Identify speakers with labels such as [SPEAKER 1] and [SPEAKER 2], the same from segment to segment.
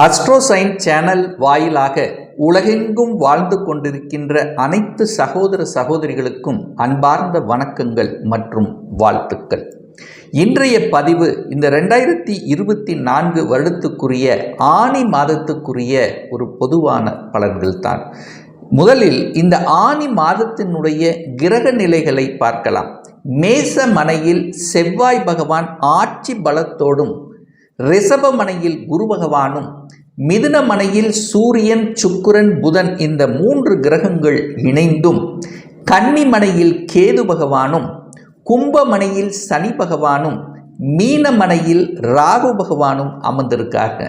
[SPEAKER 1] அஸ்ட்ரோசைன் channel வாயிலாக உலகெங்கும் வாழ்ந்து கொண்டிருக்கின்ற அனைத்து சகோதர சகோதரிகளுக்கும் அன்பார்ந்த வணக்கங்கள் மற்றும் வாழ்த்துக்கள். இன்றைய பதிவு இந்த ரெண்டாயிரத்தி இருபத்தி நான்கு வருடத்துக்குரிய ஆணி மாதத்துக்குரிய ஒரு பொதுவான பலன்கள் தான் முதலில் இந்த ஆணி மாதத்தினுடைய கிரக நிலைகளை பார்க்கலாம். மேச மனையில் செவ்வாய் பகவான் ஆட்சி பலத்தோடும் ரிஷபமனையில் குரு பகவானும் மிதுனமனையில் சூரியன் சுக்கிரன் புதன் இந்த மூன்று கிரகங்கள் இணைந்தும் கன்னிமனையில் கேது பகவானும் கும்பமனையில் சனி பகவானும் மீனமனையில் ராகு பகவானும் அமர்ந்திருக்காங்க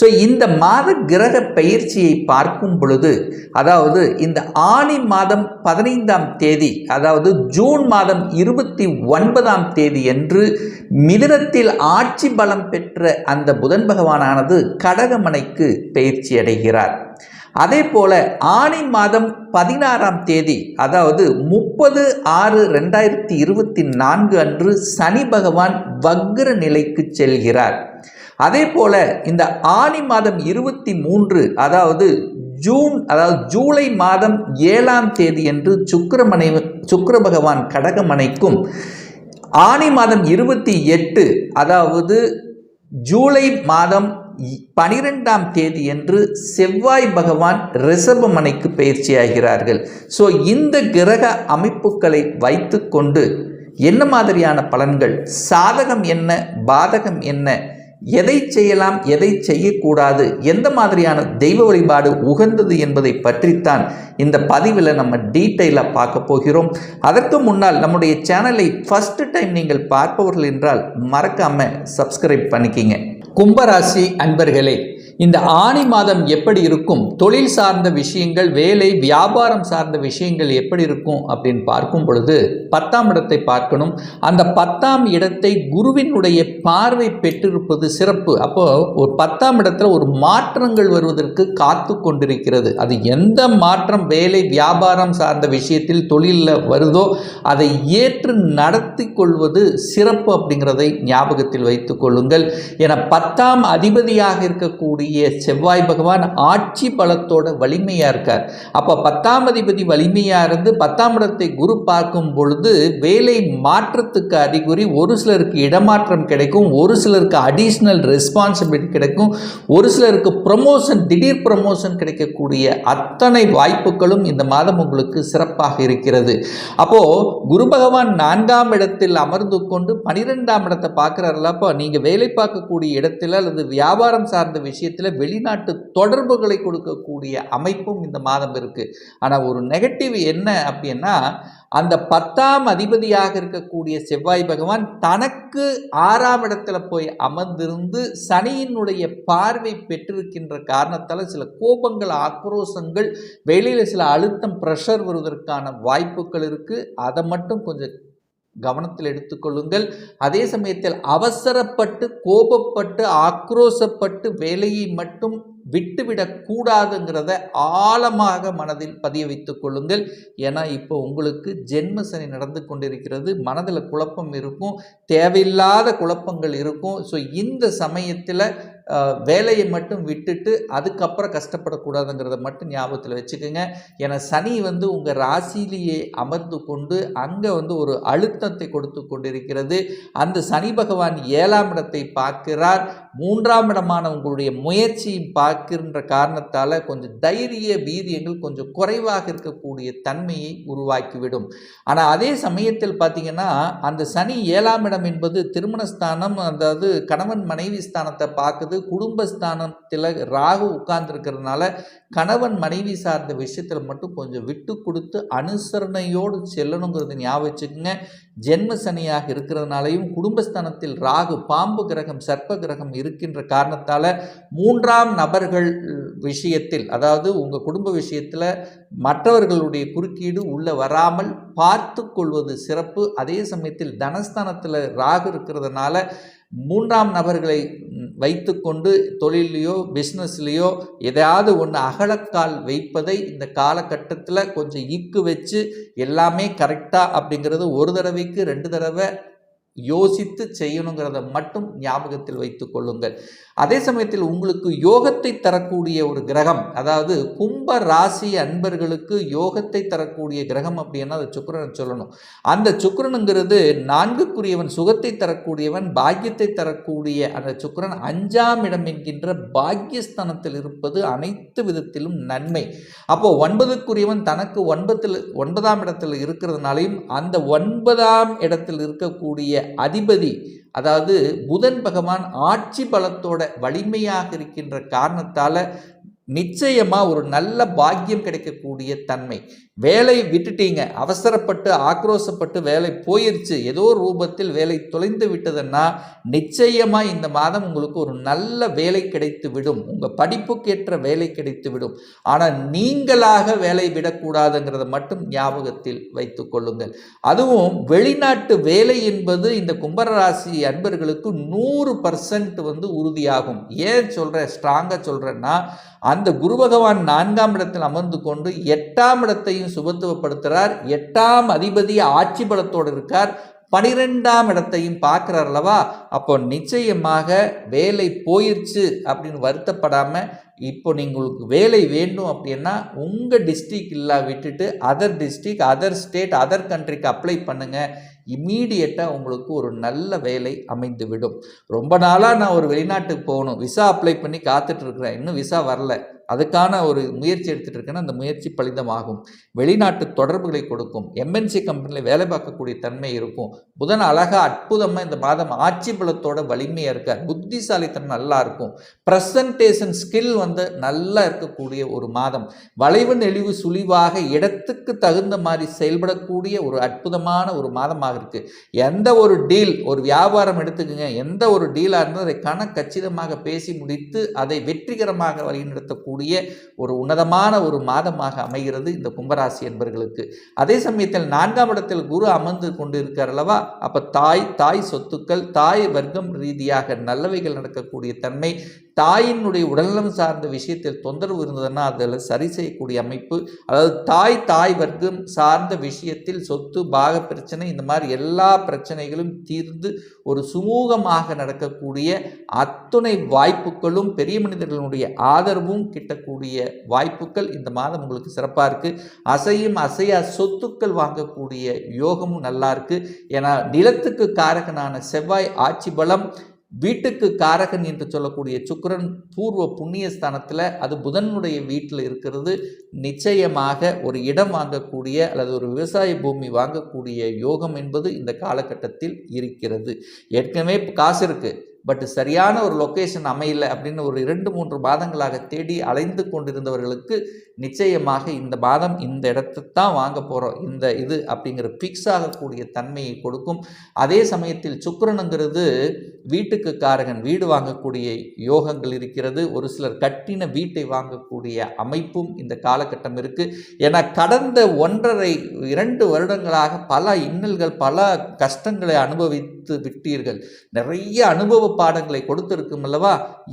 [SPEAKER 1] ஸோ இந்த மாத கிரக பயிற்சியை பார்க்கும் பொழுது அதாவது இந்த ஆணி மாதம் பதினைந்தாம் தேதி அதாவது ஜூன் மாதம் இருபத்தி ஒன்பதாம் தேதி என்று மிதினத்தில் ஆட்சி பலம் பெற்ற அந்த புதன் பகவானானது கடகமனைக்கு பயிற்சி அடைகிறார். அதே போல் ஆணி மாதம் பதினாறாம் தேதி அதாவது முப்பது ஆறு ரெண்டாயிரத்தி இருபத்தி நான்கு அன்று சனி பகவான் வக்ர நிலைக்கு செல்கிறார். அதே போல் இந்த ஆணி மாதம் இருபத்தி மூன்று அதாவது ஜூன் அதாவது ஜூலை மாதம் ஏழாம் தேதி என்று சுக்கரமனை சுக்கர பகவான் கடகமனைக்கும் ஆணி மாதம் இருபத்தி எட்டு அதாவது ஜூலை மாதம் பனிரெண்டாம் தேதி என்று செவ்வாய் பகவான் ரிஷபமனைக்கு பயிற்சியாகிறார்கள். ஸோ இந்த கிரக அமைப்புகளை வைத்துக்கொண்டு என்ன மாதிரியான பலன்கள்? சாதகம் என்ன? பாதகம் என்ன? எதை செய்யலாம்? எதை செய்யக்கூடாது? எந்த மாதிரியான தெய்வ வழிபாடு உகந்தது என்பதை பற்றித்தான் இந்த பதிவில் நம்ம டீட்டெயிலாக பார்க்க போகிறோம். அதற்கு முன்னால் நம்முடைய சேனலை ஃபஸ்ட்டு டைம் நீங்கள் பார்ப்பவர்கள் என்றால் மறக்காமல் சப்ஸ்கிரைப் பண்ணிக்கிங்க. கும்பராசி அன்பர்களே இந்த ஆணி மாதம் எப்படி இருக்கும்? தொழில் சார்ந்த விஷயங்கள் வேலை வியாபாரம் சார்ந்த விஷயங்கள் எப்படி இருக்கும் அப்படின்னு பார்க்கும் பொழுது பத்தாம் இடத்தை பார்க்கணும். அந்த பத்தாம் இடத்தை குருவினுடைய பார்வை பெற்றிருப்பது சிறப்பு. அப்போ ஒரு பத்தாம் இடத்துல ஒரு மாற்றங்கள் வருவதற்கு காத்து கொண்டிருக்கிறது. அது எந்த மாற்றம் வேலை வியாபாரம் சார்ந்த விஷயத்தில் தொழிலில் வருதோ அதை ஏற்று நடத்தி கொள்வது சிறப்பு அப்படிங்கிறதை ஞாபகத்தில் வைத்துக் கொள்ளுங்கள். என பத்தாம் அதிபதியாக இருக்கக்கூடிய கூடிய செவ்வாய் பகவான் ஆட்சி பலத்தோட வலிமையாக இருக்கார். அப்போ பத்தாம் அதிபதி வலிமையாக இருந்து பத்தாம் இடத்தை குரு பார்க்கும் பொழுது வேலை மாற்றத்துக்கு அறிகுறி ஒரு சிலருக்கு இடமாற்றம் கிடைக்கும் ஒரு சிலருக்கு அடிஷ்னல் ரெஸ்பான்சிபிலிட்டி கிடைக்கும் ஒரு சிலருக்கு ப்ரமோஷன் திடீர் ப்ரமோஷன் கிடைக்கக்கூடிய அத்தனை வாய்ப்புகளும் இந்த மாதம் உங்களுக்கு சிறப்பாக இருக்கிறது. அப்போது குரு பகவான் நான்காம் இடத்தில் அமர்ந்து கொண்டு பனிரெண்டாம் இடத்தை பார்க்குறாருல அப்போ நீங்கள் வேலை பார்க்கக்கூடிய இடத்துல அல்லது வியாபாரம் சார்ந்த விஷயத்தில் விஷயத்தில் வெளிநாட்டு தொடர்புகளை கொடுக்கக்கூடிய அமைப்பும் இந்த மாதம் இருக்குது ஆனால் ஒரு நெகட்டிவ் என்ன அப்படின்னா அந்த பத்தாம் அதிபதியாக இருக்கக்கூடிய செவ்வாய் பகவான் தனக்கு ஆறாம் இடத்துல போய் அமர்ந்திருந்து சனியினுடைய பார்வை பெற்றிருக்கின்ற காரணத்தால் சில கோபங்கள் ஆக்ரோஷங்கள் வெளியில் சில அழுத்தம் ப்ரெஷர் வருவதற்கான வாய்ப்புகள் இருக்குது அதை மட்டும் கொஞ்சம் கவனத்தில் எடுத்துக்கொள்ளுங்கள். அதே சமயத்தில் அவசரப்பட்டு கோபப்பட்டு ஆக்ரோசப்பட்டு வேலையை மட்டும் விட்டுவிடக்கூடாதுங்கிறத ஆழமாக மனதில் பதிய வைத்துக் கொள்ளுங்கள். ஏன்னா இப்போ உங்களுக்கு ஜென்ம சனி நடந்து கொண்டிருக்கிறது. மனதில் குழப்பம் இருக்கும். தேவையில்லாத குழப்பங்கள் இருக்கும். ஸோ இந்த சமயத்தில் வேலையை மட்டும் விட்டுட்டு அதுக்கப்புறம் கஷ்டப்படக்கூடாதுங்கிறத மட்டும் ஞாபகத்தில் வச்சுக்கோங்க. ஏன்னா சனி வந்து உங்கள் ராசியிலேயே அமர்ந்து கொண்டு அங்கே வந்து ஒரு அழுத்தத்தை கொடுத்து கொண்டிருக்கிறது. அந்த சனி பகவான் ஏழாம் இடத்தை பார்க்கிறார். மூன்றாம் இடமான உங்களுடைய முயற்சியும் பார்க்கின்ற காரணத்தால் கொஞ்சம் தைரிய வீரியங்கள் கொஞ்சம் குறைவாக இருக்கக்கூடிய தன்மையை உருவாக்கிவிடும். ஆனால் அதே சமயத்தில் பார்த்தீங்கன்னா அந்த சனி ஏழாம் இடம் என்பது திருமணஸ்தானம் அதாவது கணவன் மனைவி ஸ்தானத்தை பார்க்குது. குடும்பஸ்தானத்தில் ராகு உட்கார்ந்துருக்கிறதுனால கணவன் மனைவி சார்ந்த விஷயத்தில் மட்டும் கொஞ்சம் விட்டு கொடுத்து அனுசரணையோடு செல்லணுங்கிறது ஞாபகம் வச்சுக்கோங்க. ஜென்ம சனியாக இருக்கிறதுனாலையும் குடும்பஸ்தானத்தில் ராகு பாம்பு கிரகம் சர்ப்ப கிரகம் இருக்கின்ற காரணத்தால் மூன்றாம் நபர்கள் விஷயத்தில் அதாவது உங்கள் குடும்ப விஷயத்தில் மற்றவர்களுடைய குறுக்கீடு உள்ளே வராமல் பார்த்து கொள்வது சிறப்பு. அதே சமயத்தில் தனஸ்தானத்தில் ராகு இருக்கிறதுனால மூன்றாம் நபர்களை வைத்துக்கொண்டு தொழிலையோ பிஸ்னஸ்லேயோ எதையாவது ஒன்று அகலக்கால் வைப்பதை இந்த காலகட்டத்தில் கொஞ்சம் ஈக்கு வச்சு எல்லாமே கரெக்டாக அப்படிங்கிறது ஒரு தடவைக்கு ரெண்டு தடவை யோசித்து செய்யணுங்கிறத மட்டும் ஞாபகத்தில் வைத்து கொள்ளுங்கள். அதே சமயத்தில் உங்களுக்கு யோகத்தை தரக்கூடிய ஒரு கிரகம் அதாவது கும்ப ராசி அன்பர்களுக்கு யோகத்தை தரக்கூடிய கிரகம் அப்படின்னா அது சுக்கிரனை சொல்லணும். அந்த சுக்கிரனுங்கிறது நான்குக்குரியவன் சுகத்தை தரக்கூடியவன் பாக்கியத்தை தரக்கூடிய அந்த சுக்கிரன் அஞ்சாம் இடம் என்கின்ற பாக்கியஸ்தானத்தில் இருப்பது அனைத்து விதத்திலும் நன்மை. அப்போ ஒன்பதுக்குரியவன் தனக்கு ஒன்பதில் ஒன்பதாம் இடத்தில் இருக்கிறதுனாலையும் அந்த ஒன்பதாம் இடத்தில் இருக்கக்கூடிய அதிபதி அதாவது புதன் பகவான் ஆட்சி பலத்தோட வலிமையாக இருக்கின்ற காரணத்தால் நிச்சயமாக ஒரு நல்ல பாக்கியம் கிடைக்கக்கூடிய தன்மை. வேலை விட்டுட்டீங்க. அவசரப்பட்டு ஆக்ரோசப்பட்டு வேலை போயிருச்சு. ஏதோ ரூபத்தில் வேலை தொலைந்து விட்டதுன்னா நிச்சயமாக இந்த மாதம் உங்களுக்கு ஒரு நல்ல வேலை கிடைத்து விடும் உங்கள் படிப்புக்கேற்ற வேலை கிடைத்து விடும் ஆனால் நீங்களாக வேலை விடக்கூடாதுங்கிறத மட்டும் ஞாபகத்தில் வைத்து கொள்ளுங்கள். அதுவும் வெளிநாட்டு வேலை என்பது இந்த கும்பராசி அன்பர்களுக்கு நூறு பர்சன்ட் வந்து உறுதியாகும். ஏன் சொல்கிறேன் ஸ்ட்ராங்காக சொல்கிறேன்னா அந்த குரு பகவான் நான்காம் இடத்தில் அமர்ந்து கொண்டு எட்டாம் இடத்தையும் சுபத்துவப்படுத்துகிறார் எட்டாம் அதிபதி ஆட்சி பலத்தோடு இருக்கார். பனிரெண்டாம் இடத்தையும் பார்க்குறார் அல்லவா? அப்போ நிச்சயமாக வேலை போயிடுச்சு அப்படின்னு வருத்தப்படாமல் இப்போ நீங்களுக்கு வேலை வேண்டும் அப்படின்னா உங்கள் டிஸ்ட்ரிக் இல்லா விட்டுட்டு other district other state other கண்ட்ரிக்கு அப்ளை பண்ணுங்கள் இம்மீடியட்டாக உங்களுக்கு ஒரு நல்ல வேலை அமைந்துவிடும். ரொம்ப நாளாக நான் ஒரு வெளிநாட்டுக்கு போகணும். விசா அப்ளை பண்ணி காத்துட்ருக்குறேன் இன்னும் விசா வரல. அதுக்கான ஒரு முயற்சி எடுத்துகிட்டு இருக்கேன்னா அந்த முயற்சி பலிதமாகும். வெளிநாட்டு தொடர்புகளை கொடுக்கும். எம்என்சி கம்பெனியில் வேலை பார்க்கக்கூடிய தன்மை இருக்கும். புதன் அழகாக அற்புதமாக இந்த மாதம் ஆட்சி பலத்தோட வலிமையாக இருக்கார். புத்திசாலித்தனம் நல்லா இருக்கும். ப்ரெசன்டேஷன் ஸ்கில் வந்து நல்லா இருக்கக்கூடிய ஒரு மாதம். வளைவு நெளிவு சுழிவாக இடத்துக்கு தகுந்த மாதிரி செயல்படக்கூடிய ஒரு அற்புதமான ஒரு மாதமாக இருக்குது எந்த ஒரு டீல் ஒரு வியாபாரம் எடுத்துக்கோங்க. எந்த ஒரு டீலாக இருந்தால் அதை கண கச்சிதமாக பேசி முடித்து அதை வெற்றிகரமாக வழிநடத்தக்கூடிய ஒரு உன்னதமான ஒரு மாதமாக அமைகிறது இந்த கும்பராசி என்பர்களுக்கு. அதே சமயத்தில் நான்காம் இடத்தில் குரு அமர்ந்து கொண்டு இருக்கார் அல்லவா? அப்போ தாய் தாய் சொத்துக்கள் தாய் வர்க்கம் ரீதியாக நல்லவைகள் நடக்கக்கூடிய தன்மை தாயினுடைய உடல்நலம் சார்ந்த விஷயத்தில் தொந்தரவு இருந்ததுன்னா அதில் சரி செய்யக்கூடிய அமைப்பு அதாவது தாய் தாய் வர்க்கம் சார்ந்த விஷயத்தில் சொத்து பாக பிரச்சனை இந்த மாதிரி எல்லா பிரச்சனைகளும் தீர்ந்து ஒரு சுமூகமாக நடக்கக்கூடிய அத்துணை வாய்ப்புகளும் பெரிய மனிதர்களுடைய ஆதரவும் எட்டக்கூடிய வாய்ப்புகள் இந்த மாதம் உங்களுக்கு சிறப்பாக இருக்குது அசையும் அசையா சொத்துக்கள் வாங்கக்கூடிய யோகமும் நல்லா இருக்குது ஏன்னா நிலத்துக்கு காரகனான செவ்வாய் ஆட்சி பலம் வீட்டுக்கு காரகன் என்று சொல்லக்கூடிய சுக்கரன் பூர்வ புண்ணிய ஸ்தானத்தில் அது புதனுடைய வீட்டில் இருக்கிறது. நிச்சயமாக ஒரு இடம் வாங்கக்கூடிய அல்லது ஒரு விவசாய பூமி வாங்கக்கூடிய யோகம் என்பது இந்த காலகட்டத்தில் இருக்கிறது. ஏற்கனவே காசு இருக்குது பட் சரியான ஒரு லொக்கேஷன் அமையல அப்படின்னு ஒரு இரண்டு மூன்று பாதங்களாக தேடி அலைந்து கொண்டிருந்தவர்களுக்கு நிச்சயமாக இந்த பாதம் இந்த இடத்தை தான் வாங்க போகிறோம் இந்த இது அப்படிங்கிற ஃபிக்ஸ் ஆகக்கூடிய தன்மையை கொடுக்கும். அதே சமயத்தில் சுக்கரனுங்கிறது வீட்டுக்கு காரகன் வீடு வாங்கக்கூடிய யோகங்கள் இருக்கிறது. ஒரு சிலர் கட்டின வீட்டை வாங்கக்கூடிய அமைப்பும் இந்த காலகட்டம் இருக்குது ஏன்னா கடந்த ஒன்றரை இரண்டு வருடங்களாக பல இன்னல்கள் பல கஷ்டங்களை அனுபவித்து விட்டீர்கள். நிறைய அனுபவ பாடங்களை கொடுத்துருக்கும் அல்லவா?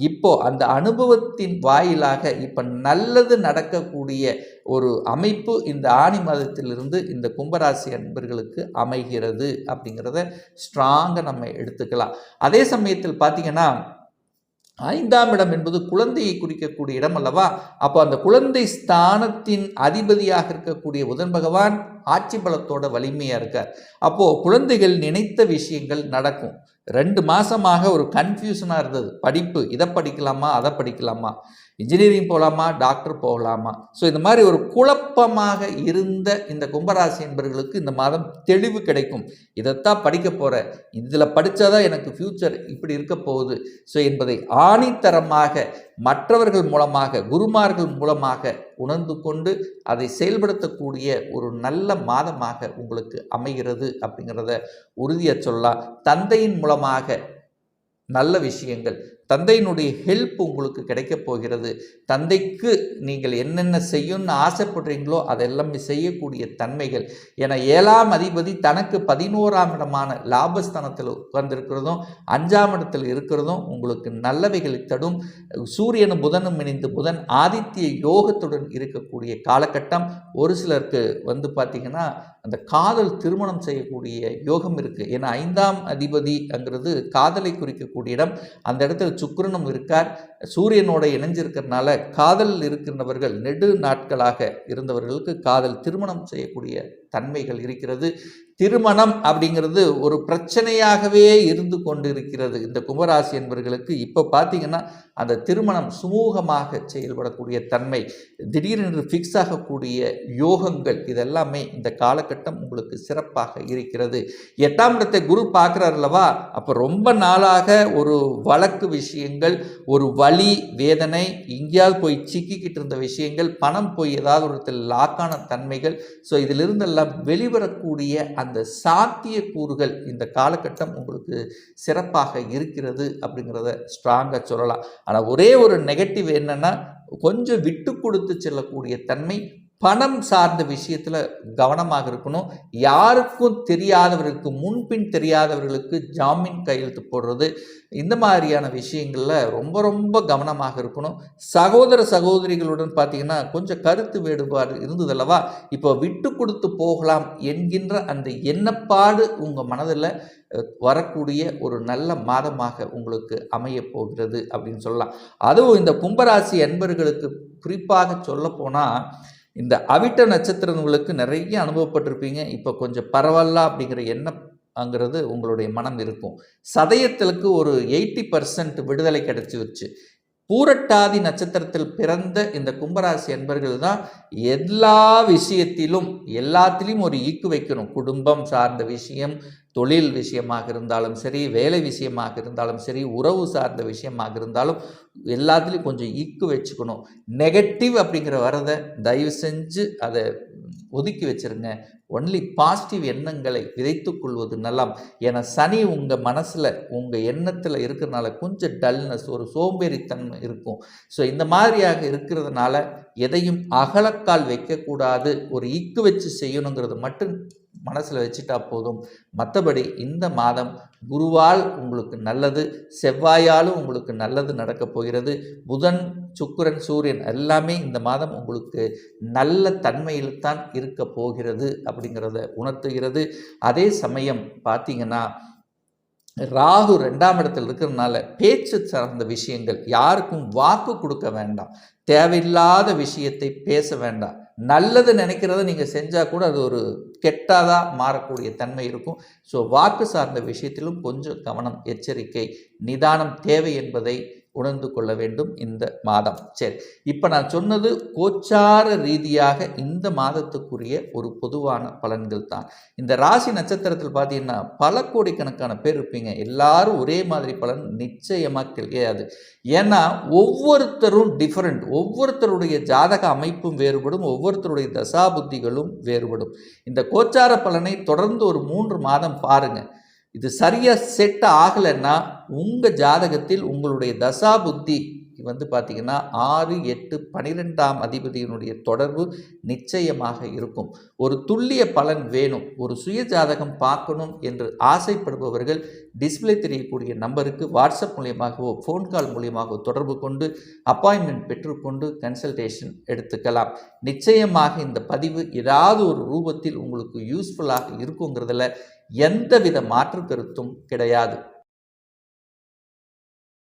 [SPEAKER 1] இப்போ அந்த அனுபவத்தின் வாயிலாக இப்போ நல்லது நடக்கக்கூடிய ஒரு அமைப்பு இந்த ஆணி மாதத்திலிருந்து இந்த கும்பராசி அன்பர்களுக்கு அமைகிறது அப்படிங்கிறத ஸ்ட்ராங்காக நம்ம எடுத்துக்கலாம். அதே சமயத்தில் பார்த்தீங்கன்னா ஐந்தாம் இடம் என்பது குழந்தையை குறிக்கக்கூடிய இடம் அல்லவா? அப்போ அந்த குழந்தை ஸ்தானத்தின் அதிபதியாக இருக்கக்கூடிய புதன் பகவான் ஆட்சி பலத்தோட வலிமையாக இருக்கார். அப்போது குழந்தைகள் நினைத்த விஷயங்கள் நடக்கும். ரெண்டு மாதமாக ஒரு கன்ஃபியூஷனாக இருந்தது. படிப்பு இதை படிக்கலாமா அதை படிக்கலாமா? இன்ஜினியரிங் போகலாமா டாக்டர் போகலாமா? ஸோ இந்த மாதிரி ஒரு குழப்பமாக இருந்த இந்த கும்பராசி என்பர்களுக்கு இந்த மாதம் தெளிவு கிடைக்கும். இதைத்தான் படிக்க போகிறேன் இதில் படித்தாதான் எனக்கு ஃப்யூச்சர் இப்படி இருக்க போகுது. ஸோ என்பதை ஆணித்தரமாக மற்றவர்கள் மூலமாக குருமார்கள் மூலமாக உணர்ந்து கொண்டு அதை செயல்படுத்தக்கூடிய ஒரு நல்ல மாதமாக உங்களுக்கு அமைகிறது அப்படிங்கிறத உறுதியாக சொல்லலாம். தந்தையின் மூலமாக நல்ல விஷயங்கள் தந்தையினுடைய ஹெல்ப் உங்களுக்கு கிடைக்கப் போகிறது. தந்தைக்கு நீங்கள் என்னென்ன செய்யணும்னு ஆசைப்படுறீங்களோ அதெல்லாமே செய்யக்கூடிய தன்மைகள். என ஏழாம் அதிபதி தனக்கு பதினோராம் இடமான லாபஸ்தானத்தில் உட்கார்ந்திருக்கிறதும் அஞ்சாம் இடத்தில் இருக்கிறதும் உங்களுக்கு நல்லவைகளை தடும் சூரியனும் புதனும் இணைந்து புதன் ஆதித்ய யோகத்துடன் இருக்கக்கூடிய காலகட்டம். ஒரு சிலருக்கு வந்து பார்த்திங்கன்னா அந்த காதல் திருமணம் செய்யக்கூடிய யோகம் இருக்குது ஏன்னா ஐந்தாம் அதிபதிங்கிறது காதலை குறிக்கக்கூடிய இடம். அந்த இடத்துல சுக்கிரனும் இருக்கார். சூரியனோட இணைஞ்சிருக்கிறதுனால காதல் இருக்கின்றவர்கள் நெடு நாட்களாக இருந்தவர்களுக்கு காதல் திருமணம் செய்யக்கூடிய தன்மைகள் இருக்கிறது. திருமணம் அப்படிங்கிறது ஒரு பிரச்சனையாகவே இருந்து கொண்டு இருக்கிறது இந்த கும்பராசி என்பவர்களுக்கு இப்போ பார்த்தீங்கன்னா அந்த திருமணம் சுமூகமாக செயல்படக்கூடிய தன்மை திடீரென்று ஃபிக்ஸ் ஆகக்கூடிய யோகங்கள் இதெல்லாமே இந்த காலகட்டம் உங்களுக்கு சிறப்பாக இருக்கிறது. எட்டாம் இடத்தை குரு பார்க்குறாரு அல்லவா? அப்போ ரொம்ப நாளாக ஒரு வழக்கு விஷயங்கள் ஒரு வலி வேதனை எங்கேயாவது போய் சிக்கிக்கிட்டு இருந்த விஷயங்கள் பணம் போய் ஏதாவது ஒரு லாக்கான தன்மைகள் ஸோ இதிலிருந்தெல்லாம் வெளிவரக்கூடிய அந்த அந்த சாத்திய கூறுகள் இந்த காலகட்டம் உங்களுக்கு சிறப்பாக இருக்கிறது அப்படிங்கிறத ஸ்ட்ராங்காக சொல்லலாம். ஆனால் ஒரே ஒரு நெகட்டிவ் என்னென்னா கொஞ்சம் விட்டு கொடுத்து செல்லக்கூடிய தன்மை பணம் சார்ந்த விஷயத்தில் கவனமாக இருக்கணும். யாருக்கும் தெரியாதவர்களுக்கு முன்பின் தெரியாதவர்களுக்கு ஜாமீன் கையெழுத்து போடுறது. இந்த மாதிரியான விஷயங்களில் ரொம்ப ரொம்ப கவனமாக இருக்கணும். சகோதர சகோதரிகளுடன் பார்த்திங்கன்னா கொஞ்சம் கருத்து வேறுபாடு இருந்ததல்லவா? இப்போ விட்டு கொடுத்து போகலாம் என்கின்ற அந்த எண்ணப்பாடு உங்கள் மனதில் வரக்கூடிய ஒரு நல்ல மாதமாக உங்களுக்கு அமைய போகிறது அப்படின்னு சொல்லலாம். அதுவும் இந்த கும்பராசி அன்பர்களுக்கு குறிப்பாக சொல்லப்போனால் இந்த அவிட்ட நட்சத்திரங்களுக்கு நிறைய அனுபவப்பட்டிருப்பீங்க. இப்போ கொஞ்சம் பரவாயில்ல அப்படிங்கிற எண்ணம் அங்கிறது உங்களுடைய மனம் இருக்கும். சதயத்திற்கு ஒரு எயிட்டி பர்சன்ட் விடுதலை கிடைச்சி வச்சு பூரட்டாதி நட்சத்திரத்தில் பிறந்த இந்த கும்பராசி அன்பர்கள் தான் எல்லா விஷயத்திலும் எல்லாத்திலையும் ஒரு ஈக்கு வைக்கணும். குடும்பம் சார்ந்த விஷயம் தொழில் விஷயமாக இருந்தாலும் சரி வேலை விஷயமாக இருந்தாலும் சரி உறவு சார்ந்த விஷயமாக இருந்தாலும் எல்லாத்துலேயும் கொஞ்சம் ஈக்கு வச்சுக்கணும். நெகட்டிவ் அப்படிங்கிற வரதை தயவு செஞ்சு அதை ஒதுக்கி வச்சுருங்க. ஒன்லி பாசிட்டிவ் எண்ணங்களை விதைத்து கொள்வது நலம். ஏன்னா சனி உங்கள் மனசில் உங்கள் எண்ணத்தில் இருக்கிறதுனால கொஞ்சம் டல்னஸ் ஒரு சோம்பேறித்தன்மை இருக்கும். ஸோ இந்த மாதிரியாக இருக்கிறதுனால எதையும் அகலக்கால் வைக்கக்கூடாது. ஒரு ஈக்கு வச்சு செய்யணுங்கிறது மட்டும் மனசில் வச்சுட்டா போதும். மற்றபடி இந்த மாதம் குருவால் உங்களுக்கு நல்லது செவ்வாயாலும் உங்களுக்கு நல்லது நடக்கப் போகிறது. புதன் சுக்கரன் சூரியன் எல்லாமே இந்த மாதம் உங்களுக்கு நல்ல தன்மையில் தான் இருக்க போகிறது அப்படிங்கிறத உணர்த்துகிறது. அதே சமயம் பார்த்தீங்கன்னா ராகு ரெண்டாம் இடத்தில் இருக்கிறதுனால பேச்சு சார்ந்த விஷயங்கள் யாருக்கும் வாக்கு கொடுக்க வேண்டாம். தேவையில்லாத விஷயத்தை பேச வேண்டாம். நல்லது நினைக்கிறத நீங்கள் செஞ்சால் கூட அது ஒரு கெட்டாதாக மாறக்கூடிய தன்மை இருக்கும். ஸோ வாக்கு சார்ந்த விஷயத்திலும் கொஞ்சம் கவனம் எச்சரிக்கை நிதானம் தேவை என்பதை உணர்ந்து கொள்ள வேண்டும் இந்த மாதம். சரி இப்போ நான் சொன்னது கோச்சார ரீதியாக இந்த மாதத்துக்குரிய ஒரு பொதுவான பலன்கள் தான். இந்த ராசி நட்சத்திரத்தில் பார்த்தீங்கன்னா பல கோடிக்கணக்கான பேர் இருப்பீங்க. எல்லாரும் ஒரே மாதிரி பலன் நிச்சயமாக கிடையாது. ஏன்னா ஒவ்வொருத்தரும் டிஃப்ரெண்ட் ஒவ்வொருத்தருடைய ஜாதக அமைப்பும் வேறுபடும் ஒவ்வொருத்தருடைய தசாபுத்திகளும் வேறுபடும். இந்த கோச்சார பலனை தொடர்ந்து ஒரு மூன்று மாதம் பாருங்கள் இது சரியாக செட் ஆகலைன்னா உங்கள் ஜாதகத்தில் உங்களுடைய தசா புத்தி வந்து பார்த்திங்கன்னா ஆறு எட்டு பனிரெண்டாம் அதிபதியினுடைய தொடர்பு நிச்சயமாக இருக்கும். ஒரு துல்லிய பலன் வேணும். ஒரு சுய ஜாதகம் பார்க்கணும் என்று ஆசைப்படுபவர்கள் டிஸ்பிளே தெரியக்கூடிய நம்பருக்கு வாட்ஸ்அப் மூலியமாகவோ ஃபோன் கால் மூலியமாகவோ தொடர்பு கொண்டு அப்பாயின்மெண்ட் பெற்றுக்கொண்டு கன்சல்டேஷன் எடுத்துக்கலாம். நிச்சயமாக இந்த பதிவு ஏதாவது ஒரு ரூபத்தில் உங்களுக்கு யூஸ்ஃபுல்லாக இருக்குங்கிறதுல எந்தவித மாற்று கருத்தும் கிடையாது.